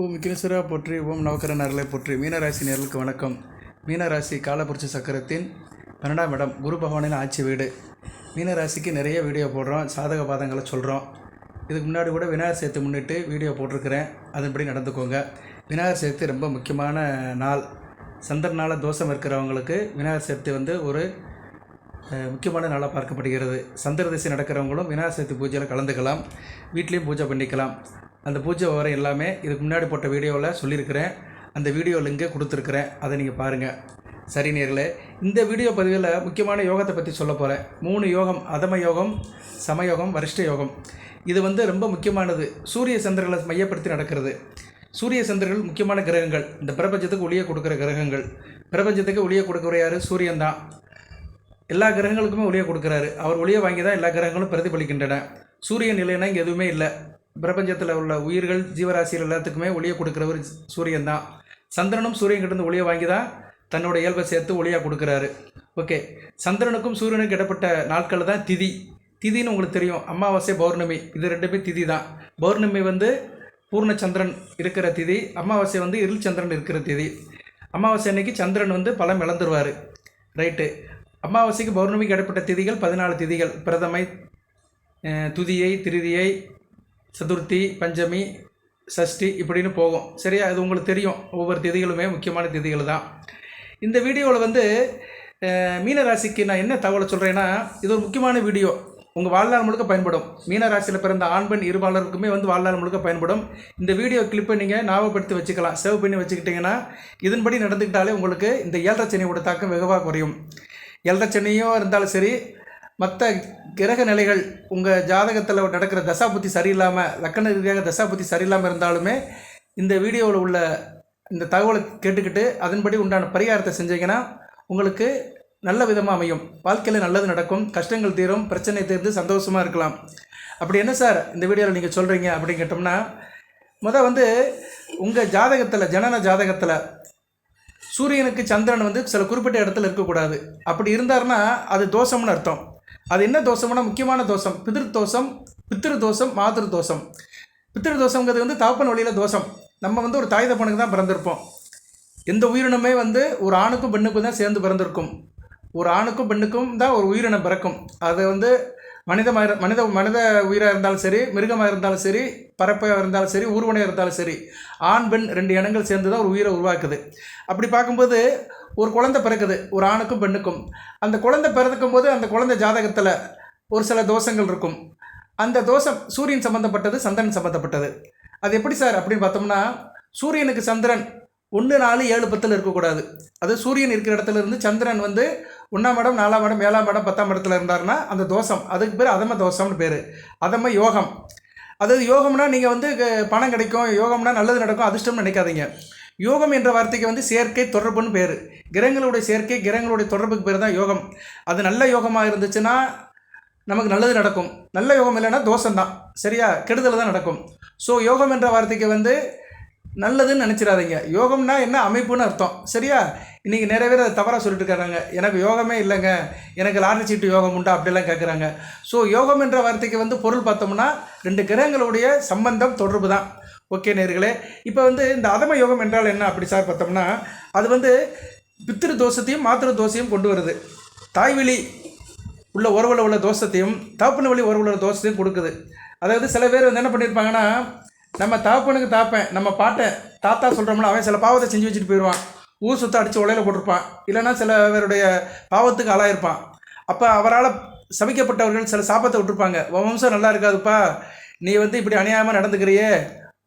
ஓம் விக்னேஸ்வரா போற்றி ஓம் நவக்கர நரலை போற்றி. மீனராசி நேர்களுக்கு வணக்கம். மீனராசி காலபுருஷ சக்கரத்தின் பன்னெண்டாம் இடம் குரு பகவானின் ஆட்சி வீடு. மீனராசிக்கு நிறைய வீடியோ போடுறோம் சாதக பாதங்களை சொல்கிறோம் இதுக்கு முன்னாடி கூட விநாயகர் சதுர்த்தி முன்னிட்டு வீடியோ போட்டிருக்கிறேன். அதன்படி நடந்துக்கோங்க. விநாயகர் சதுர்த்தி ரொம்ப முக்கியமான நாள். சந்திரனால் தோஷம் இருக்கிறவங்களுக்கு விநாயகர் சதுர்த்தி வந்து ஒரு முக்கியமான நாளாக பார்க்கப்படுகிறது. சந்திர திசை நடக்கிறவங்களும் விநாயகர் சதுர்த்தி பூஜையில் கலந்துக்கலாம். வீட்லேயும் பூஜை பண்ணிக்கலாம். அந்த பூஜை விவரம் எல்லாமே இதுக்கு முன்னாடி போட்ட வீடியோவில் சொல்லியிருக்கிறேன். அந்த வீடியோ லிங்கை கொடுத்துருக்குறேன். அதை நீங்கள் பாருங்கள் சரி நேர்களே இந்த வீடியோ பதிவில் முக்கியமான யோகத்தை பற்றி சொல்ல போகிறேன் மூணு யோகம் அதம யோகம் சமயோகம் வரிஷ்ட யோகம். இது வந்து ரொம்ப முக்கியமானது. சூரிய சந்திரர்களை மையப்படுத்தி நடக்கிறது. சூரிய சந்திரர்கள் முக்கியமான கிரகங்கள். இந்த பிரபஞ்சத்துக்கு ஒளியை கொடுக்குற கிரகங்கள். பிரபஞ்சத்துக்கு ஒளியை கொடுக்குற யார்? சூரியன் தான். எல்லா கிரகங்களுக்குமே ஒளியை கொடுக்குறாரு. அவர் ஒளியை வாங்கி தான் எல்லா கிரகங்களும் பிரதிபலிக்கின்றன. சூரியன் இல்லைன்னா இங்கே எதுவுமே இல்லை. பிரபஞ்சத்தில் உள்ள உயிர்கள் ஜீவராசிகள் எல்லாத்துக்குமே ஒளியை கொடுக்குறவர் சூரியன் தான். சந்திரனும் சூரியன்கிட்ட இருந்து ஒளியை வாங்கி தான் தன்னோட இயல்பை சேர்த்து ஒளியாக கொடுக்குறாரு. ஓகே. சந்திரனுக்கும் சூரியனுக்கும் இடப்பட்ட நாட்கள் தான் திதி. திதின்னு உங்களுக்கு தெரியும். அமாவாசை பௌர்ணமி. இது ரெண்டுமே திதி தான். பௌர்ணமி வந்து பூர்ணச்சந்திரன் இருக்கிற திதி. அமாவாசை வந்து இருள் சந்திரன் இருக்கிற திதி. அமாவாசை அன்னைக்கு சந்திரன் வந்து பலம் இழந்துருவார். ரைட்டு. அமாவாசைக்கு பௌர்ணமிக்கு இடப்பட்ட திதிகள் பதினாலு திதிகள். பிரதமை துதியை திருதியை சதுர்த்தி பஞ்சமி சஷ்டி இப்படின்னு போகும். சரியா? அது உங்களுக்கு தெரியும். ஒவ்வொரு திதிகளுமே முக்கியமான திதிகள் தான். இந்த வீடியோவில் வந்து மீனராசிக்கு நான் என்ன தகவலை சொல்கிறேன்னா இது ஒரு முக்கியமான வீடியோ. உங்கள் வாழ்நாள் முழுக்க பயன்படும். மீனராசியில் பிறந்த ஆண் பெண் இருபாளருக்குமே வந்து வாழ்நாள் முழுக்க பயன்படும். இந்த வீடியோ கிளிப்பை நீங்கள் ஞாபகப்படுத்தி வச்சுக்கலாம். சேவ் பண்ணி வச்சுக்கிட்டிங்கன்னா இதன்படி நடந்துக்கிட்டாலே உங்களுக்கு இந்த ஏழரை சனியோட தாக்கம் வெகுவாக குறையும். ஏழரை சனியும் இருந்தாலும் சரி மற்ற கிரக நிலைகள் உங்கள் ஜாதகத்தில் நடக்கிற தசாபுத்தி சரியில்லாமல் லக்கண ரீதியாக தசாபுத்தி சரியில்லாமல் இருந்தாலுமே இந்த வீடியோவில் உள்ள இந்த தகவலை கேட்டுக்கிட்டு அதன்படி உண்டான பரிகாரத்தை செஞ்சீங்கன்னா உங்களுக்கு நல்ல விதமாக அமையும். வாழ்க்கையில் நல்லது நடக்கும் கஷ்டங்கள் தீரும் பிரச்சனை தீர்ந்து சந்தோஷமாக இருக்கலாம். அப்படி என்ன சார் இந்த வீடியோவில் நீங்கள் சொல்கிறீங்க அப்படின்னு கேட்டோம்னா முதல் வந்து உங்கள் ஜாதகத்தில் ஜனன ஜாதகத்தில் சூரியனுக்கு சந்திரன் வந்து சில குறிப்பிட்ட இடத்துல இருக்கக்கூடாது. அப்படி இருந்தாருன்னா அது தோஷம்னு அர்த்தம். அது என்ன தோஷம்னா முக்கியமான தோஷம். பிதிருதோஷம் தோஷம் பித்திரு தோஷம் மாதிரு தோஷம் பித்திரு வந்து தகப்பன் வழியில் தோஷம். நம்ம வந்து ஒரு தாய் தப்பனுக்கு தான் பிறந்திருப்போம். எந்த உயிரினமே வந்து ஒரு ஆணுக்கும் பெண்ணுக்கும் தான் சேர்ந்து பிறந்திருக்கும். ஒரு ஆணுக்கும் பெண்ணுக்கும் தான் ஒரு உயிரினம் பிறக்கும். அது வந்து மனித மனித மனித உயிராக இருந்தாலும் சரி மிருகமாக இருந்தாலும் சரி பரப்பையாக இருந்தாலும் சரி ஊர்வனையாக இருந்தாலும் சரி ஆண் பெண் ரெண்டு இனங்கள் சேர்ந்து தான் ஒரு உயிரை உருவாக்குது. அப்படி பார்க்கும்போது ஒரு குழந்தை பிறக்குது ஒரு ஆணுக்கும் பெண்ணுக்கும். அந்த குழந்தை பிறக்கும் போது அந்த குழந்தை ஜாதகத்தில் ஒரு சில தோஷங்கள் இருக்கும். அந்த தோஷம் சூரியன் சம்மந்தப்பட்டது சந்திரன் சம்மந்தப்பட்டது அது எப்படி சார் அப்படின்னு பார்த்தோம்னா சூரியனுக்கு சந்திரன் ஒன்று நாலு ஏழு பத்தில் இருக்கக்கூடாது. அது சூரியன் இருக்கிற இடத்துல இருந்து சந்திரன் வந்து ஒன்றாம் இடம் நாலாம் இடம் ஏழாம் இடம் பத்தாம் இடத்துல இருந்தாருன்னா அந்த தோஷம் அதுக்கு பேர் அதம தோஷம்னு பேர். அதம யோகம். அதாவது யோகம்னா நீங்கள் வந்து பணம் கிடைக்கும் யோகம்னா நல்லது நடக்கும் அதிர்ஷ்டம்னு நினைக்காதீங்க. யோகம் என்ற வார்த்தைக்கு வந்து சேர்க்கை தொடர்புன்னு பேர். கிரகங்களுடைய சேர்க்கை கிரகங்களுடைய தொடர்புக்கு பேர் தான் யோகம். அது நல்ல யோகமாக இருந்துச்சுன்னா நமக்கு நல்லது நடக்கும். நல்ல யோகம் இல்லைன்னா தோஷம்தான். சரியா? கெடுதல் தான் நடக்கும். ஸோ யோகம் என்ற வார்த்தைக்கு வந்து நல்லதுன்னு நினச்சிடாதீங்க. யோகம்னா என்ன? அமைப்புன்னு அர்த்தம். சரியா? இன்றைக்கி நிறைய பேர் அதை தவறாக சொல்லிட்டு இருக்காங்க. எனக்கு யோகமே இல்லைங்க. எனக்கு லாரி சீட்டு யோகம் உண்டா? அப்படிலாம் கேட்குறாங்க ஸோ யோகம் என்ற வார்த்தைக்கு வந்து பொருள் பார்த்தோம்னா ரெண்டு கிரகங்களுடைய சம்பந்தம் தொடர்பு தான் ஓகே நேர்களே இப்போ வந்து இந்த அதம யோகம் என்றால் என்ன அப்படி சார் பார்த்தோம்னா அது வந்து பித்திரு தோஷத்தையும் மாத்திர தோஷையும் கொண்டு வருது. தாய்வெளி உள்ள உறவில் உள்ள தோஷத்தையும் தாப்பன வழி உறவில் உள்ள தோஷத்தையும் கொடுக்குது. அதாவது சில பேர் வந்து என்ன பண்ணியிருப்பாங்கன்னா நம்ம தாப்பனுக்கு தாப்பேன் நம்ம பாட்டை தாத்தா சொல்கிறோம்ல அவன் சில பாவத்தை செஞ்சு வச்சுட்டு போயிடுவான் ஊர் சுத்த அடித்து உலையில போட்டிருப்பான். இல்லைன்னா சில பேருடைய பாவத்துக்கு ஆளாயிருப்பான். அப்போ அவரால் சபிக்கப்பட்டவர்கள் சில சாப்பத்தை விட்டுருப்பாங்க. உன் வம்சம் நல்லா இருக்காதுப்பா. நீ வந்து இப்படி அநியாயமாக நடந்துக்கிறியே.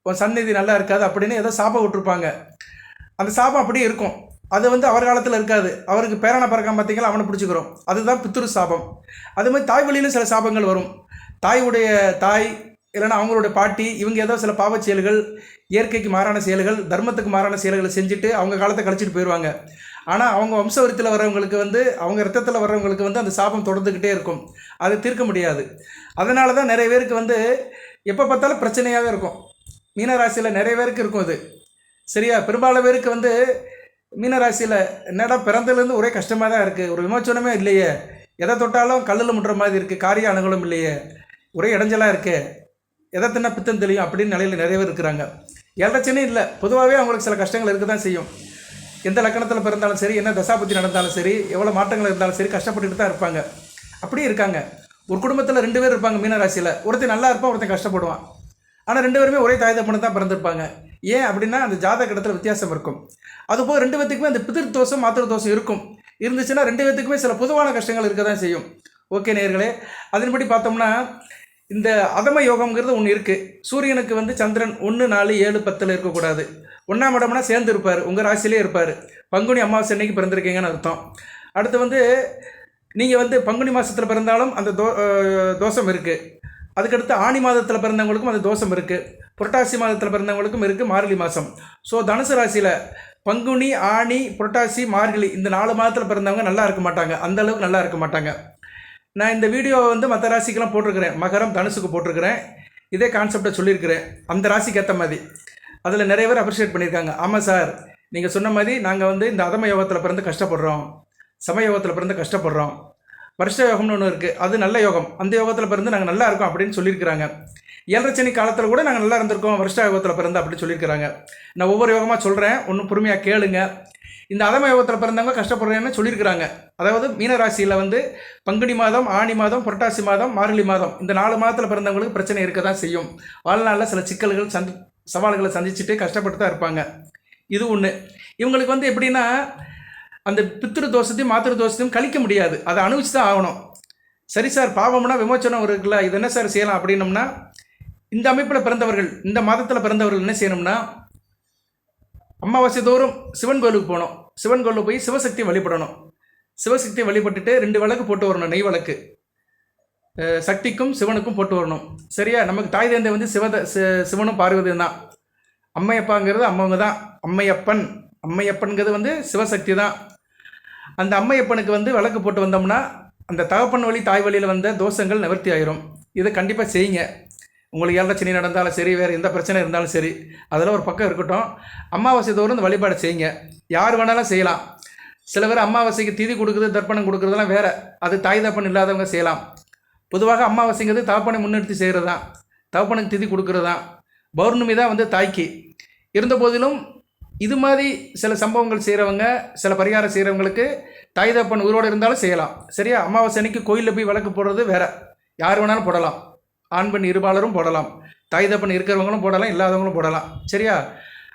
உன் சந்நிதி நல்லா இருக்காது அப்படின்னு ஏதோ சாபம் விட்டுருப்பாங்க. அந்த சாபம் அப்படியே இருக்கும். அது வந்து அவர் காலத்தில் இருக்காது. அவருக்கு பேரனை பிறக்காம பார்த்தீங்களா அவனை பிடிச்சிக்கிறோம். அதுதான் பித்துரு சாபம். அது மாதிரி தாய் வழியிலும் சில சாபங்கள் வரும். தாயுடைய தாய் இல்லைன்னா அவங்களுடைய பாட்டி இவங்க ஏதோ சில பாவச் செயல்கள் இயற்கைக்கு மாறான செயல்கள் தர்மத்துக்கு மாறான செயல்களை செஞ்சுட்டு அவங்க காலத்தை கழிச்சிட்டு போயிடுவாங்க ஆனால் அவங்க வம்சவரத்தில் வர்றவங்களுக்கு வந்து அவங்க ரத்தத்தில் வர்றவங்களுக்கு வந்து அந்த சாபம் தொடர்ந்துக்கிட்டே இருக்கும். அதை தீர்க்க முடியாது. அதனால தான் நிறைய பேருக்கு வந்து எப்போ பார்த்தாலும் பிரச்சனையாகவே இருக்கும். மீனராசியில் நிறைய பேருக்கு இருக்கும் அது. சரியா? பெரும்பாலும் பேருக்கு வந்து மீனராசியில் என்னடா பிறந்ததுலேருந்து ஒரே கஷ்டமாக தான் இருக்குது ஒரு விமோச்சனமே இல்லையே. எதை தொட்டாலும் கல்லில் முட்டுற மாதிரி இருக்குது காரிய அணுகலும் இல்லையே. ஒரே இடைஞ்சலாக இருக்கே. எதை தின்ன பித்தம் தெரியும் அப்படின்னு நிலையில் நிறைய பேர் இருக்கிறாங்க. ஏழச்சனே இல்லை. பொதுவாகவே அவங்களுக்கு சில கஷ்டங்கள் இருக்க தான் செய்யும். எந்த லக்கணத்தில் பிறந்தாலும் சரி என்ன தசாபத்தி நடந்தாலும் சரி எவ்வளோ மாற்றங்கள் இருந்தாலும் சரி கஷ்டப்பட்டுட்டு தான் இருப்பாங்க. அப்படியே இருக்காங்க. ஒரு குடும்பத்தில் ரெண்டு பேர் இருப்பாங்க மீனராசியில். ஒருத்தன் நல்லா இருப்பான் ஒருத்தன் கஷ்டப்படுவான். ஆனால் ரெண்டு பேருமே ஒரே தாய் தப்பனை தான் பிறந்திருப்பாங்க. ஏன் அப்படின்னா அந்த ஜாதக இடத்துல வித்தியாசம் இருக்கும். அதுபோல் ரெண்டு பேத்துக்குமே அந்த பிதிர் தோஷம் மாத்திர தோஷம் இருக்கும். இருந்துச்சுன்னா ரெண்டு பேத்துக்குமே சில பொதுவான கஷ்டங்கள் இருக்க தான் செய்யும். ஓகே நேர்களே அதன்படி பார்த்தோம்னா இந்த அதம யோகம்ங்கிறது ஒன்று இருக்குது சூரியனுக்கு வந்து சந்திரன் ஒன்று நாலு ஏழு பத்தில் இருக்கக்கூடாது. ஒன்றாம் இடம்னா சேர்ந்து இருப்பார். உங்கள் ராசிலே இருப்பார். பங்குனி அமாவாசை அன்னைக்கு பிறந்திருக்கீங்கன்னு அர்த்தம். அடுத்து வந்து நீங்கள் வந்து பங்குனி மாதத்தில் பிறந்தாலும் அந்த தோ தோஷம் இருக்குது அதுக்கடுத்து ஆணி மாதத்தில் பிறந்தவங்களுக்கும் அந்த தோஷம் இருக்குது புரட்டாசி மாதத்தில் பிறந்தவங்களுக்கும் இருக்குது மார்கழி மாதம் ஸோ தனுசு ராசியில் பங்குனி ஆணி புரட்டாசி மார்கழி இந்த நாலு மாதத்தில் பிறந்தவங்க நல்லா இருக்க மாட்டாங்க. அந்த அளவுக்கு நல்லா இருக்க மாட்டாங்க. நான் இந்த வீடியோ வந்து மற்ற ராசிக்கெல்லாம் போட்டிருக்கிறேன். மகரம் தனுசுக்கு போட்டிருக்கிறேன். இதே கான்செப்டை சொல்லியிருக்கிறேன். அந்த ராசிக்கு ஏற்ற மாதிரி. அதில் நிறைய பேர் அப்ரிஷியேட் பண்ணியிருக்காங்க. ஆமாம் சார் நீங்கள் சொன்ன மாதிரி நாங்கள் வந்து இந்த அதம யோகத்தில் பிறந்து கஷ்டப்படுறோம். சமயோகத்தில் பிறந்து கஷ்டப்படுறோம். வருஷ யோகம்னு ஒன்று இருக்குது அது நல்ல யோகம். அந்த யோகத்தில் பிறந்து நாங்கள் நல்லா இருக்கோம் அப்படின்னு சொல்லியிருக்கிறாங்க. ஏழரச்சனி காலத்தில் கூட நாங்கள் நல்லா இருந்திருக்கோம் வருஷ யோகத்தில் பிறந்து அப்படின்னு சொல்லியிருக்கிறாங்க. நான் ஒவ்வொரு யோகமாக சொல்கிறேன் ஒன்றும் பொறுமையாக கேளுங்க. இந்த அதம யோகத்தில் பிறந்தவங்க கஷ்டப்படுறேன்னு சொல்லியிருக்கிறாங்க. அதாவது மீனராசியில் வந்து பங்குனி மாதம் ஆணி மாதம் புரட்டாசி மாதம் மார்கழி மாதம். இந்த நாலு மாதத்தில் பிறந்தவங்களுக்கு பிரச்சனை இருக்க தான் செய்யும். வாழ்நாளில் சில சிக்கல்கள் சந்தி சவால்களை சந்திச்சுட்டு கஷ்டப்பட்டு தான் இருப்பாங்க. இது ஒன்று இவங்களுக்கு வந்து எப்படின்னா அந்த பித்திரு தோஷத்தையும் மாத்திரு தோஷத்தையும் கழிக்க முடியாது. அதை அனுபவிச்சு தான் ஆகணும். சரி சார் பாவம்னா விமோச்சனம் இருக்குல்ல இது என்ன சார் செய்யலாம் அப்படின்னம்னா இந்த அமைப்பில் பிறந்தவர்கள் இந்த மாதத்தில் பிறந்தவர்கள் என்ன செய்யணும்னா அமாவாசை தோறும் சிவன் கோயிலுக்கு போகணும். சிவன் கோயிலுக்கு போய் சிவசக்தியை வழிபடணும். சிவசக்தியை வழிபட்டுட்டு ரெண்டு விளக்கு போட்டு வரணும் நெய் விளக்கு. சக்திக்கும் சிவனுக்கும் போட்டு வரணும். சரியா? நமக்கு தாய் தந்தை வந்து சிவத சிவனும் பார்வதி தான். அம்மையப்பாங்கிறது அம்மவங்க தான். அம்மையப்பன். அம்மையப்பன்கிறது வந்து சிவசக்தி தான். அந்த அம்மையப்பனுக்கு வந்து விளக்கு போட்டு வந்தோம்னா அந்த தகப்பன் வழி தாய் வழியில் வந்த தோஷங்கள் நிவர்த்தி ஆயிரும். இதை கண்டிப்பாக செய்யுங்க. உங்களுக்கு ஏழரை சனி நடந்தாலும் சரி வேறு எந்த பிரச்சனை இருந்தாலும் சரி அதெல்லாம் ஒரு பக்கம் இருக்கட்டும். அமாவாசை தோறும் இந்த வழிபாடு செய்யுங்க. யார் வேணாலும் செய்யலாம். சில பேர் அமாவாசைக்கு திதி கொடுக்குறது தர்ப்பணம் கொடுக்குறதெல்லாம் வேறு. அது தாய் தப்பன் இல்லாதவங்க செய்யலாம். பொதுவாக அமாவாசைங்கிறது தகப்பனை முன்னிறுத்தி செய்கிறது தான் தகப்பனுக்கு திதி கொடுக்குறது தான் பௌர்ணமி தான் வந்து தாய்க்கு. இருந்த போதிலும் இது மாதிரி சில சம்பவங்கள் செய்கிறவங்க சில பரிகாரம் செய்கிறவங்களுக்கு தாய் தப்பன் உயிரோடு இருந்தாலும் செய்யலாம். சரியா? அமாவாசை அன்னைக்கு கோயிலில் போய் விளக்கு போடுறது வேற. யார் வேணாலும் போடலாம். ஆண் பெண் இருபாலரும் போடலாம். தாய் தப்பன் இருக்கிறவங்களும் போடலாம் இல்லாதவங்களும் போடலாம். சரியா?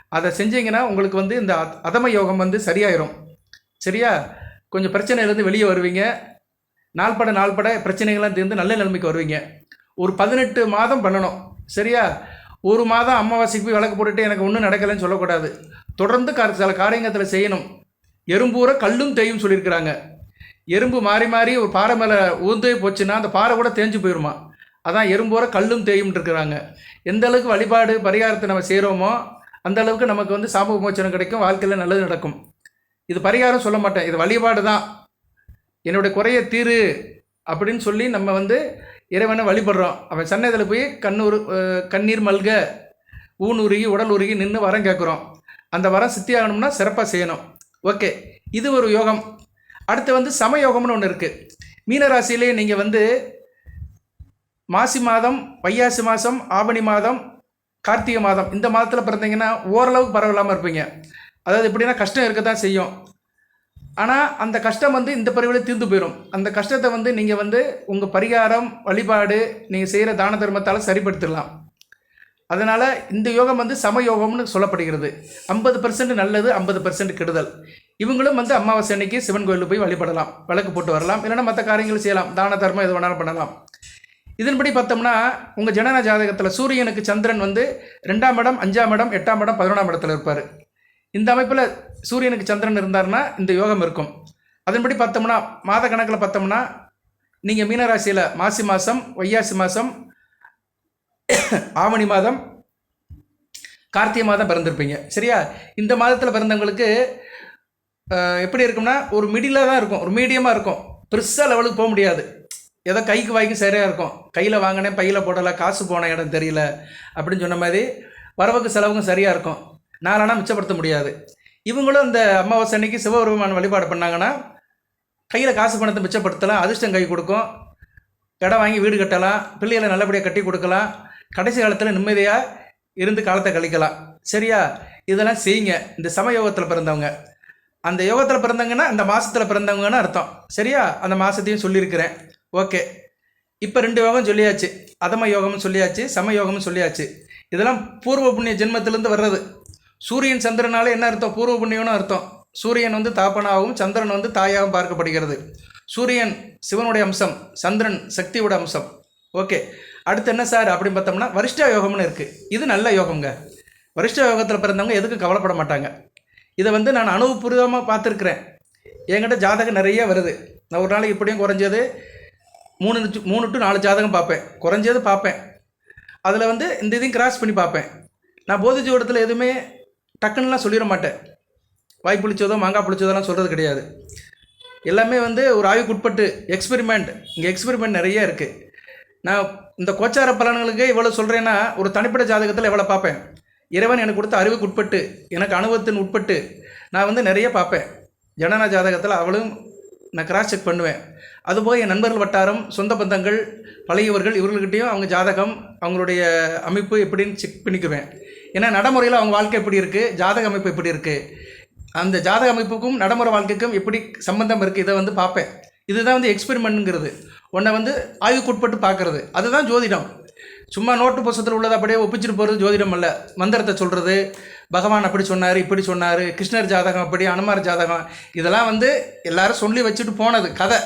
அதை செஞ்சீங்கன்னா உங்களுக்கு வந்து இந்த அதம யோகம் வந்து சரியாயிரும். சரியா? கொஞ்சம் பிரச்சனையிலேருந்து வெளியே வருவீங்க. நாள்பட நாள்பட பிரச்சனைகள்லாம் தீர்ந்து நல்ல நிலைமைக்கு வருவீங்க. ஒரு பதினெட்டு மாதம் பண்ணணும். சரியா? ஒரு மாதம் அமாவாசைக்கு போய் விளக்கு போட்டுட்டு எனக்கு ஒன்றும் நடக்கலைன்னு சொல்லக்கூடாது. தொடர்ந்து கா சில காரியங்கத்தில் செய்யணும். எறும்பூரை கல்லும் தேயும் சொல்லியிருக்கிறாங்க. எறும்பு மாறி மாறி ஒரு பாறை மேலே ஊந்தே போச்சுன்னா அந்த பாறை கூட தேஞ்சு போயிடுமா அதான் எறும்பூரை கல்லும் தேயும் இருக்கிறாங்க. எந்த அளவுக்கு வழிபாடு பரிகாரத்தை நம்ம செய்கிறோமோ அந்த அளவுக்கு நமக்கு வந்து சாப விமோச்சனம் கிடைக்கும். வாழ்க்கையில் நல்லது நடக்கும். இது பரிகாரம் சொல்ல மாட்டேன். இது வழிபாடு தான் என்னுடைய குறைய தீரு அப்படின்னு சொல்லி நம்ம வந்து இறைவனை வழிபடுறோம். அவன் சன்னதியில் போய் கண்ணூர் கண்ணீர் மல்க ஊன் உருகி உடல் உருகி நின்று வரம் கேட்குறோம் அந்த வரம் சித்தி ஆகணும்னா சிறப்பாக செய்யணும். ஓகே இது ஒரு யோகம். அடுத்து வந்து சமயோகம்னு ஒன்று இருக்குது மீனராசியிலே நீங்கள் வந்து மாசி மாதம் வையாசி மாதம் ஆவணி மாதம் கார்த்திகை மாதம் இந்த மாதத்தில் பிறந்தீங்கன்னா ஓரளவுக்கு பரவலாமல் இருப்பீங்க. அதாவது எப்படின்னா கஷ்டம் இருக்க தான் செய்யும். ஆனால் அந்த கஷ்டம் வந்து இந்த பிறவிலே தீர்ந்து போயிடும் அந்த கஷ்டத்தை வந்து நீங்கள் வந்து உங்கள் பரிகாரம் வழிபாடு நீங்கள் செய்கிற தான தர்மத்தால் சரிப்படுத்திடலாம். அதனால் இந்த யோகம் வந்து சமயோகம்னு சொல்லப்படுகிறது. ஐம்பது பர்சன்ட் நல்லது ஐம்பது பர்சன்ட் கெடுதல். இவங்களும் வந்து அமாவாசை அன்னைக்கு சிவன் கோயிலுக்கு போய் வழிபடலாம். விளக்கு போட்டு வரலாம். இல்லைன்னா மற்ற காரியங்கள் செய்யலாம். தான தர்மம் எது வேணாலும் பண்ணலாம். இதன்படி பார்த்தோம்னா உங்கள் ஜனன ஜாதகத்தில் சூரியனுக்கு சந்திரன் வந்து ரெண்டாம் இடம் அஞ்சாம் இடம் எட்டாம் இடம் பதினொன்றாம் இடத்துல இருப்பார். இந்த அமைப்பில் சூரியனுக்கு சந்திரன் இருந்தார்னா இந்த யோகம் இருக்கும். அதன்படி பார்த்தோம்னா மாத கணக்கில் பார்த்தோம்னா நீங்கள் மீனராசியில் மாசி மாதம் வையாசி மாதம் ஆவணி மாதம் கார்த்திகை மாதம் பிறந்திருப்பீங்க. சரியா? இந்த மாதத்தில் பிறந்தவங்களுக்கு எப்படி இருக்கும்னா ஒரு மிடிலாக தான் இருக்கும். ஒரு மீடியமாக இருக்கும். பெருசாக லெவலுக்கு போக முடியாது. ஏதோ கைக்கு வாய்க்கு சரியாக இருக்கும். கையில் வாங்கினேன் பையில் போடலை காசு போன இடம் தெரியல அப்படின்னு சொன்ன மாதிரி வரவுக்கு செலவுக்கும் சரியாக இருக்கும். நாளானா மிச்சப்படுத்த முடியாது. இவங்களும் இந்த அமாவாசை அன்னைக்கு சிவபெருமான் வழிபாடு பண்ணாங்கன்னா கையில் காசு பணத்தை மிச்சப்படுத்தலாம் அதிர்ஷ்டம் கை கொடுக்கும். இடம் வாங்கி வீடு கட்டலாம் பிள்ளைகளை நல்லபடியாக கட்டி கொடுக்கலாம். கடைசி காலத்தில் நிம்மதியாக இருந்து காலத்தை கழிக்கலாம். சரியா? இதெல்லாம் செய்யுங்க. இந்த சமயோகத்தில் பிறந்தவங்க. அந்த யோகத்தில் பிறந்தவங்கன்னா அந்த மாதத்தில் பிறந்தவங்கன்னு அர்த்தம். சரியா? அந்த மாதத்தையும் சொல்லியிருக்கிறேன். ஓகே. இப்போ ரெண்டு யோகம் சொல்லியாச்சு. அதம யோகம்னு சொல்லியாச்சு சம யோகம்னு சொல்லியாச்சு. இதெல்லாம் பூர்வ புண்ணிய ஜென்மத்திலேருந்து வர்றது. சூரியன் சந்திரனால என்ன அர்த்தம்? பூர்வ புண்ணியம்னு அர்த்தம். சூரியன் வந்து தாப்பனாகவும் சந்திரன் வந்து தாயாகவும் பார்க்கப்படுகிறது. சூரியன் சிவனுடைய அம்சம் சந்திரன் சக்தியோட அம்சம். ஓகே. அடுத்து என்ன சார் அப்படின்னு பார்த்தோம்னா வரிஷ்ட யோகம்னு இருக்குது இது நல்ல யோகங்க வரிஷ்ட யோகத்தில் பிறந்தவங்க எதுக்கும் கவலைப்பட மாட்டாங்க. இதை வந்து நான் அனுபவபூர்வமாக பார்த்துருக்குறேன். என்கிட்ட ஜாதகம் நிறைய வருது. நான் ஒரு நாளைக்கு இப்படியும் குறைஞ்சது மூணு மூணு டு நாலு ஜாதகம் பார்ப்பேன். குறைஞ்சது பார்ப்பேன். அதில் வந்து இந்த இதையும் கிராஸ் பண்ணி பார்ப்பேன். நான் போதி ஜோடத்தில் எதுவுமே டக்குன்னுலாம் சொல்லிட மாட்டேன். வாய் புளிச்சதோ மாங்காய் புளிச்சதெல்லாம் சொல்கிறது கிடையாது. எல்லாமே வந்து ஒரு ஆய்வுக்குட்பட்டு எக்ஸ்பெரிமெண்ட் இங்கே எக்ஸ்பெரிமெண்ட் நிறைய இருக்குது நான் இந்த கோச்சார பலன்களுக்கு இவ்வளோ சொல்கிறேன்னா ஒரு தனிப்பட்ட ஜாதகத்தில் எவ்வளோ பார்ப்பேன்? இறைவன் எனக்கு கொடுத்த அறிவுக்கு உட்பட்டு எனக்கு அனுபவத்தின் உட்பட்டு நான் வந்து நிறைய பார்ப்பேன். ஜனன ஜாதகத்தில் அவளும் நான் கிராஸ் செக் பண்ணுவேன். அதுபோக என் நண்பர்கள் வட்டாரம் சொந்த பந்தங்கள் பழையவர்கள் இவர்கள்கிட்டையும் அவங்க ஜாதகம் அவங்களுடைய அமைப்பு எப்படின்னு செக் பண்ணிக்குவேன். ஏன்னா நடைமுறையில் அவங்க வாழ்க்கை எப்படி இருக்குது ஜாதக அமைப்பு எப்படி இருக்குது அந்த ஜாதக அமைப்புக்கும் நடைமுறை வாழ்க்கைக்கும் எப்படி சம்பந்தம் இருக்குது இதை வந்து பார்ப்பேன். இதுதான் வந்து எக்ஸ்பெரிமெண்ட்டுங்கிறது உன்னை வந்து ஆய்வுக்குட்பட்டு பார்க்குறது. அதுதான் ஜோதிடம். சும்மா நோட்டு புஸ்தத்தில் உள்ளதை அப்படியே ஒப்பிச்சுட்டு போகிறது ஜோதிடம் அல்ல. மந்திரத்தை சொல்கிறது பகவான் அப்படி சொன்னார் இப்படி சொன்னார் கிருஷ்ணர் ஜாதகம் அப்படி அனுமார் ஜாதகம். இதெல்லாம் வந்து எல்லாரும் சொல்லி வச்சுட்டு போனது கதை.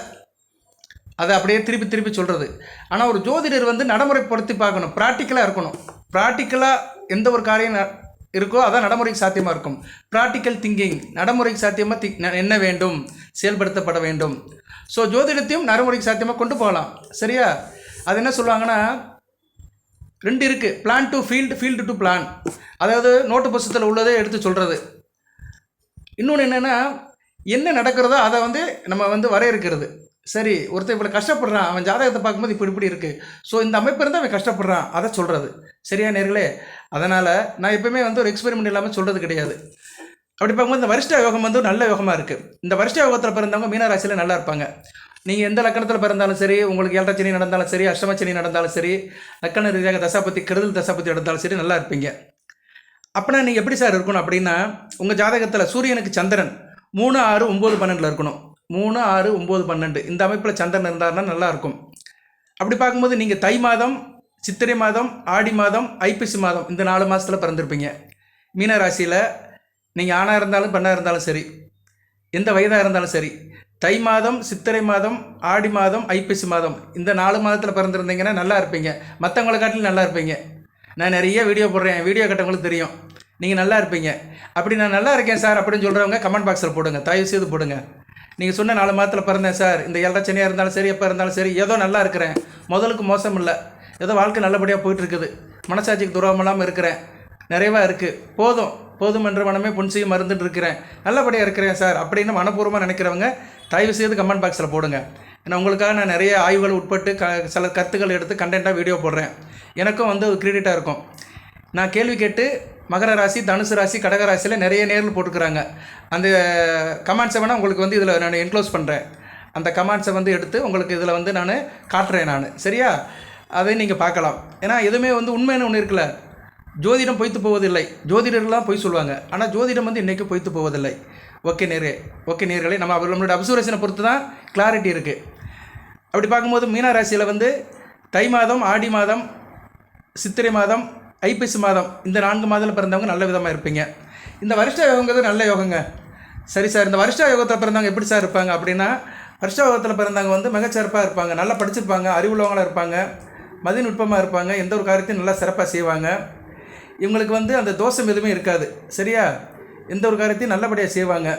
அதை அப்படியே திருப்பி திருப்பி சொல்கிறது ஆனால் ஒரு ஜோதிடர் வந்து நடைமுறைப்படுத்தி பார்க்கணும். ப்ராக்டிக்கலாக இருக்கணும். ப்ராக்டிக்கலாக எந்த ஒரு காரியம் ந- இருக்கோ அதான் நடைமுறைக்கு சாத்தியமாக இருக்கும். ப்ராக்டிக்கல் திங்கிங் நடைமுறைக்கு சாத்தியமாக தி என்ன வேண்டும்? செயல்படுத்தப்பட வேண்டும். ஸோ ஜோதிடத்தையும் நடைமுறைக்கு சாத்தியமாக கொண்டு போகலாம். சரியா? அது என்ன சொல்லுவாங்கன்னா ரெண்டு இருக்குது plan to field field to plan அதாவது நோட்டு புஸ்தத்தில் உள்ளதே எடுத்து சொல்கிறது இன்னொன்று என்னென்னா என்ன நடக்கிறதோ அதை வந்து நம்ம வந்து வரையறுக்கிறது. சரி ஒருத்தன் இவ்வளோ கஷ்டப்படுறான் அவன் ஜாதகத்தை பார்க்கும்போது இப்படி இப்படி இருக்குது ஸோ இந்த அமைப்பு இருந்தால் அவன் கஷ்டப்படுறான் அதை சொல்கிறது சரியா நேர்களே? அதனால் நான் எப்பவுமே வந்து ஒரு எக்ஸ்பெரிமெண்ட் இல்லாமல் சொல்கிறது கிடையாது. அப்படி பார்க்கும்போது இந்த வருஷ்ட யோகம் வந்து நல்ல யோகமாக இருக்குது இந்த வருஷ்ட யோகத்தில் பிறந்தவங்க மீனராசியில் நல்லா இருப்பாங்க. நீங்கள் எந்த லக்கணத்தில் பிறந்தாலும் சரி உங்களுக்கு ஏழரை நடந்தாலும் சரி அஷ்டமச்சனி நடந்தாலும் சரி லக்கண ரீதியாக தசாபத்தி கெடுதல் தசாபத்தி நடந்தாலும் சரி நல்லா இருப்பீங்க. அப்படின்னா நீங்கள் எப்படி சார் இருக்கணும் அப்படின்னா உங்கள் ஜாதகத்தில் சூரியனுக்கு சந்திரன் மூணு ஆறு ஒம்பது பன்னெண்டில் இருக்கணும். மூணு ஆறு ஒம்பது பன்னெண்டு. இந்த அமைப்பில் சந்திரன் இருந்தாருன்னா நல்லாயிருக்கும் அப்படி பார்க்கும்போது நீங்கள் தை மாதம் சித்திரை மாதம் ஆடி மாதம் ஐப்பசி மாதம் இந்த நாலு மாதத்தில் பிறந்திருப்பீங்க. மீன ராசியில் நீங்கள் ஆணாக இருந்தாலும் பெண்ணாக இருந்தாலும் சரி எந்த வயதாக இருந்தாலும் சரி தை மாதம் சித்திரை மாதம் ஆடி மாதம் ஐப்பசி மாதம் இந்த நாலு மாதத்தில் பிறந்திருந்தீங்கன்னா நல்லா இருப்பீங்க. மற்றவங்களை காட்டிலும் நல்லா இருப்பீங்க. நான் நிறைய வீடியோ போடுறேன். வீடியோ கட்டவங்களுக்கு தெரியும். நீங்கள் நல்லா இருப்பீங்க. அப்படி நான் நல்லா இருக்கேன் சார் அப்படின்னு சொல்கிறவங்க கமெண்ட் பாக்ஸில் போடுங்க. தயவு செய்து போடுங்க. நீங்கள் சொன்ன நாலு மாதத்தில் பிறந்தேன் சார். இந்த ஏழரை இருந்தாலும் சரி எப்போ இருந்தாலும் சரி ஏதோ நல்லா இருக்கிறேன். முதலுக்கு மோசம் இல்லை. ஏதோ வாழ்க்கை நல்லபடியாக போயிட்டுருக்குது. மனசாட்சிக்கு துரோகம் இல்லாமல் இருக்கிறேன். நிறைவாக இருக்குது போதும். போதும் என்ற மனமே புன்சையும் மருந்துட்டு இருக்கிறேன். நல்லபடியாக இருக்கிறேன் சார் அப்படின்னு மனப்பூர்வமாக நினைக்கிறவங்க தயவு செய்து கமெண்ட் பாக்ஸில் போடுங்க. ஏன்னா உங்களுக்காக நான் நிறைய ஆய்வுகள் உட்பட்டு க சில கருத்துக்கள் எடுத்து கண்டென்ட்டாக வீடியோ போடுறேன். எனக்கும் வந்து ஒரு கிரெடிட்டாக இருக்கும். நான் கேள்வி கேட்டு மகர ராசி தனுசு ராசி கடக ராசியில் நிறைய நேரில் போட்டுக்கிறாங்க. அந்த கமெண்ட்ஸை வேணால் உங்களுக்கு வந்து இதில் நான் என்க்ளோஸ் பண்ணுறேன் அந்த கமெண்ட்ஸை வந்து எடுத்து உங்களுக்கு இதில் வந்து நான் காட்டுறேன் நான். சரியா? அதை நீங்கள் பார்க்கலாம். ஏன்னா எதுவுமே வந்து உண்மைன்னு ஒன்று இருக்குல்ல. ஜோதிடம் பொய்த்து போவதில்லை. ஜோதிடர்கள்லாம் பொய் சொல்லுவாங்க. ஆனால் ஜோதிடம் வந்து இன்றைக்கும் பொய்த்து போவதில்லை. ஓகே நேரே ஓகே நேர்களே நம்ம அவர் நம்மளோட அப்சர்வேஷனை பொறுத்து தான் கிளாரிட்டி இருக்குது அப்படி பார்க்கும்போது மீன ராசியில் வந்து தை மாதம் ஆடி மாதம் சித்திரை மாதம் ஐப்பசி மாதம் இந்த நான்கு மாதத்தில் பிறந்தவங்க நல்ல விதமாக இருப்பீங்க. இந்த வருஷ யோகங்கிறது நல்ல யோகங்க. சரி சார் இந்த வருஷ யோகத்தில் பிறந்தவங்க எப்படி சார் இருப்பாங்க அப்படின்னா வருஷ யோகத்தில் பிறந்தவங்க வந்து மிகச்சிறப்பாக இருப்பாங்க. நல்லா படிச்சிருப்பாங்க அறிவுள்ளவங்களாக இருப்பாங்க மதிநுட்பமாக இருப்பாங்க எந்த ஒரு காரியத்தையும் நல்லா சிறப்பாக செய்வாங்க. இவங்களுக்கு வந்து அந்த தோஷம் எதுவுமே இருக்காது. சரியா? எந்த ஒரு காரியத்தையும் நல்லபடியாக செய்வாங்க.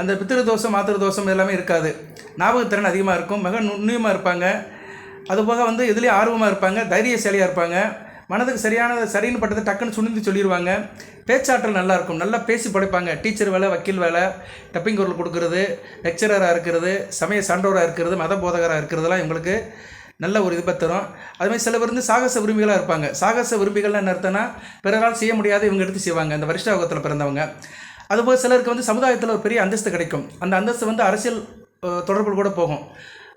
அந்த பித்திரு தோஷம் மாத்திரு தோஷம் எல்லாமே இருக்காது. ஞாபகத்திறன் அதிகமாக இருக்கும். மிக நுண்ணியமாக இருப்பாங்க. அதுபோக வந்து இதுலேயும் ஆர்வமாக இருப்பாங்க. தைரியசாலியாக இருப்பாங்க. மனதுக்கு சரியான சரின்னு பட்டதை டக்குன்னு சுணிந்து சொல்லிடுவாங்க பேச்சாற்றல் நல்லாயிருக்கும். நல்லா பேசி படைப்பாங்க. டீச்சர் வேலை வக்கீல் வேலை டப்பிங் குரல் கொடுக்கறது லெக்சரராக இருக்கிறது சமய சான்றோராக இருக்கிறது மத போதகராக இருக்கிறதெல்லாம் இவங்களுக்கு நல்ல ஒரு இது தரும் அதுமாதிரி சில பேர் வந்து சாகச விரும்பிகளாக இருப்பாங்க. சாகச விரும்பிகள்னு என்ன அர்த்தம்னா பிறரால் செய்ய முடியாத இவங்க எடுத்து செய்வாங்க. அந்த வருஷாவகத்தில் பிறந்தவங்க. அதுபோல் சிலருக்கு வந்து சமுதாயத்தில் ஒரு பெரிய அந்தஸ்து கிடைக்கும். அந்த அந்தஸ்து வந்து அரசியல் தொடர்பு கூட போகும்.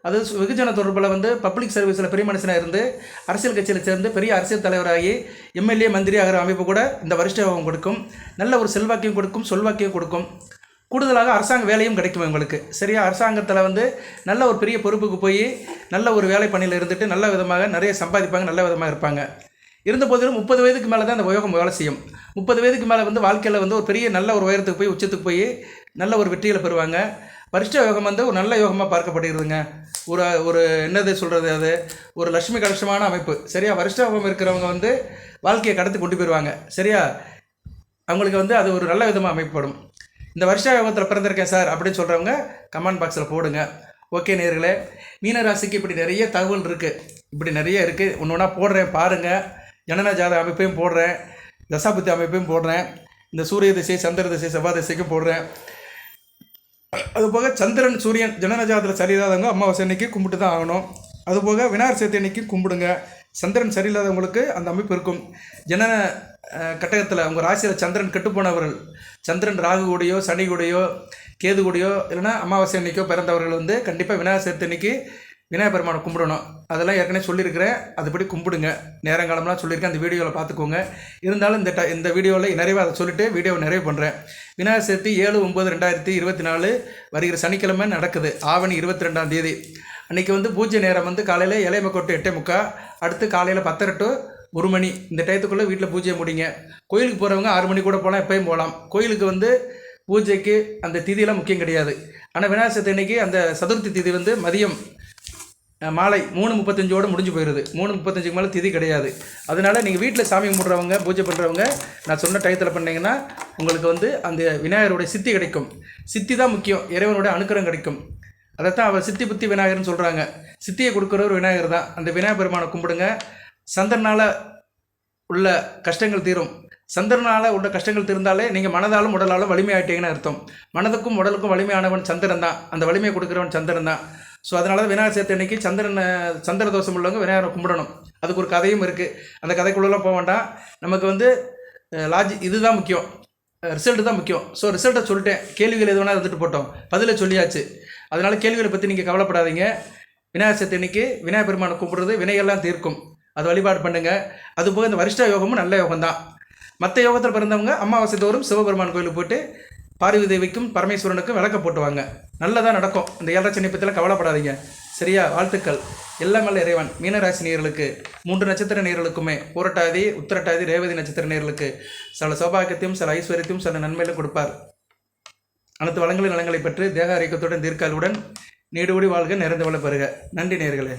அது சு- வெகுஜன தொடர்பில் வந்து பப்ளிக் சர்வீஸில் பெரிய மனுஷனாக இருந்து அரசியல் கட்சியில் சேர்ந்து பெரிய அரசியல் தலைவராகி எம்எல்ஏ மந்திரி ஆகிற அமைப்பு கூட இந்த வருஷம் கொடுக்கும். நல்ல ஒரு செல்வாக்கையும் கொடுக்கும் சொல்வாக்கியம் கொடுக்கும். கூடுதலாக அரசாங்க வேலையும் கிடைக்கும் உங்களுக்கு சரியா? அரசாங்கத்தில் வந்து நல்ல ஒரு பெரிய பொறுப்புக்கு போய் நல்ல ஒரு வேலை பணியில் இருந்துட்டு நல்ல விதமாக நிறைய சம்பாதிப்பாங்க நல்ல விதமாக இருப்பாங்க. இருந்த போதிலும் முப்பது வயதுக்கு மேலே தான் அந்த உயோகம் வேலை செய்யும். முப்பது வயதுக்கு மேலே வந்து வாழ்க்கையில் வந்து ஒரு பெரிய நல்ல ஒரு உயரத்துக்கு போய் உச்சத்துக்கு போய் நல்ல ஒரு வெற்றிகளை பெறுவாங்க. பரிஷ்ட யோகம் வந்து ஒரு நல்ல யோகமாக பார்க்கப்படுகிறதுங்க ஒரு ஒரு என்னது சொல்கிறது அது? ஒரு லட்சுமி கலட்சமான அமைப்பு. சரியா? வரிஷ்ட யோகம் இருக்கிறவங்க வந்து வாழ்க்கையை கடத்தி கொண்டு போயிடுவாங்க சரியா? அவங்களுக்கு வந்து அது ஒரு நல்ல விதமாக அமைப்படும் இந்த வருஷ யோகத்தில் பிறந்திருக்கேன் சார் அப்படின்னு சொல்கிறவங்க கமெண்ட் பாக்ஸில் போடுங்க. ஓகே நேர்களே மீனராசிக்கு இப்படி நிறைய தகவல் இருக்குது இப்படி நிறைய இருக்குது ஒன்று ஒன்றா போடுறேன் பாருங்கள் ஜனன ஜாத அமைப்பையும் போடுறேன். தசாபுத்தி அமைப்பையும் போடுறேன். இந்த சூரிய திசை சந்திர திசை செவ்வாய் திசைக்கும் போடுறேன். அதுபோக சந்திரன் சூரியன் ஜனனஜாதத்தில் சரியில்லாதவங்க அமாவாசை அன்னைக்கு கும்பிட்டு தான் ஆகணும். அதுபோக விநாயகர் சதுர்த்தி அன்னைக்கு கும்பிடுங்க. சந்திரன் சரியில்லாதவங்களுக்கு அந்த அமைப்பு இருக்கும். ஜனன கட்டகத்தில் உங்கள் ராசியில் சந்திரன் கெட்டுப்போனவர்கள் சந்திரன் ராகு கூடையோ சனி கூடையோ கேது கூடையோ இல்லைன்னா அமாவாசை அன்னைக்கோ பிறந்தவர்கள் வந்து கண்டிப்பாக விநாயகர் சதுர்த்தி அன்னைக்கு விநாயகர் பெருமானை கும்பிடணும். அதெல்லாம் ஏற்கனவே சொல்லியிருக்கிறேன். அதுபடி கும்பிடுங்க. நேரங்காலம்லாம் சொல்லியிருக்கேன். அந்த வீடியோவில் பார்த்துக்கோங்க. இருந்தாலும் இந்த ட இந்த வீடியோவில் நிறைவாக அதை சொல்லிட்டு வீடியோவை நிறைவு பண்ணுறேன் விநாயகர் சதுர்த்தி ஏழு ஒம்பது ரெண்டாயிரத்தி இருபத்தி நாலு வருகிற சனிக்கிழமை நடக்குது. ஆவணி இருபத்தி ரெண்டாம் தேதி. அன்றைக்கி வந்து பூஜை நேரம் வந்து காலையில் இலையமக்கோட்டு எட்டே முக்கா அடுத்து காலையில் பத்தரை டு ஒரு மணி. இந்த டயத்துக்குள்ளே வீட்டில் பூஜையை முடிங்க. கோயிலுக்கு போகிறவங்க ஆறு மணி கூட போகலாம் எப்பயும் போகலாம் கோயிலுக்கு வந்து பூஜைக்கு அந்த திதியெல்லாம் முக்கியம் கிடையாது. ஆனால் விநாயகர் சதுர்த்தி அன்னைக்கு அந்த சதுர்த்தி திதி வந்து மதியம் மாலை மூணு முப்பத்தஞ்சோடு முடிஞ்சு போயிடுது மூணு முப்பத்தஞ்சுக்கு மேலே திதி கிடையாது. அதனால நீங்கள் வீட்டில் சாமி கும்பிட்றவங்க பூஜை பண்ணுறவங்க நான் சொன்ன டயத்தில் பண்ணிங்கன்னா உங்களுக்கு வந்து அந்த விநாயகருடைய சித்தி கிடைக்கும். சித்தி தான் முக்கியம். இறைவனுடைய அனுக்கிரம் கிடைக்கும். அதைத்தான் அவர் சித்தி புத்தி விநாயகர்னு சொல்கிறாங்க சித்தியை கொடுக்குறவர் விநாயகர் தான். அந்த விநாயகர் பெருமானை கும்பிடுங்க. சந்திரனால் உள்ள கஷ்டங்கள் தீரும். சந்திரனால் உள்ள கஷ்டங்கள் தெரிந்தாலே நீங்கள் மனதாலும் உடலாலும் வலிமையாயிட்டீங்கன்னு அர்த்தம். மனதுக்கும் உடலுக்கும் வலிமையானவன் சந்திரன் தான். அந்த வலிமையை கொடுக்குறவன் சந்திரன் தான். ஸோ அதனால தான் விநாயகர் சேர்த்து அன்னைக்கு சந்திரனை சந்திர தோஷம் உள்ளவங்க விநாயகரை கும்பிடணும். அதுக்கு ஒரு கதையும் இருக்குது அந்த கதைக்குள்ளெல்லாம் போக வேண்டாம். நமக்கு வந்து லாஜி இதுதான் முக்கியம். ரிசல்ட்டு தான் முக்கியம். ஸோ ரிசல்ட்டை சொல்லிட்டேன். கேள்விகள் எது வேணால் இருந்துட்டு போட்டோம். பதிலை சொல்லியாச்சு. அதனால் கேள்விகளை பற்றி நீங்கள் கவலைப்படாதீங்க. விநாயகர் சதுர்த்தி அன்னைக்கு விநாயகர் பெருமானை கும்பிடுறது வினையெல்லாம் தீர்க்கும். அது வழிபாடு பண்ணுங்கள் அதுபோக இந்த வரிஷ்ட யோகமும் நல்ல யோகம் தான் மற்ற யோகத்தில் பிறந்தவங்க அமாவாசை தோறும் சிவபெருமான் கோயிலுக்கு போயிட்டு பார்வதி தேவிக்கும் பரமேஸ்வரனுக்கும் விளக்க போட்டுவாங்க. நல்லதாக நடக்கும். இந்த ஏழரை சென்னை பற்றிலாம் கவலைப்படாதீங்க. சரியா? வாழ்த்துக்கள். எல்லாம் நல்ல இறைவன். மீனராசி நேர்களுக்கு மூன்று நட்சத்திர நேர்களுக்குமே பூரட்டாதி உத்திரட்டாதி ரேவதி நட்சத்திர நேர்களுக்கு சில சௌபாகியத்தையும் சில ஐஸ்வர்யத்தையும் சில நன்மையிலும் கொடுப்பார். அனைத்து வளங்களின் நலங்களை பெற்று தேக ஆரோக்கியத்துடன் தீர்க்காலுடன் நீடுபடி வாழ்க நிறைந்த வள பெறுக. நன்றி நேர்களே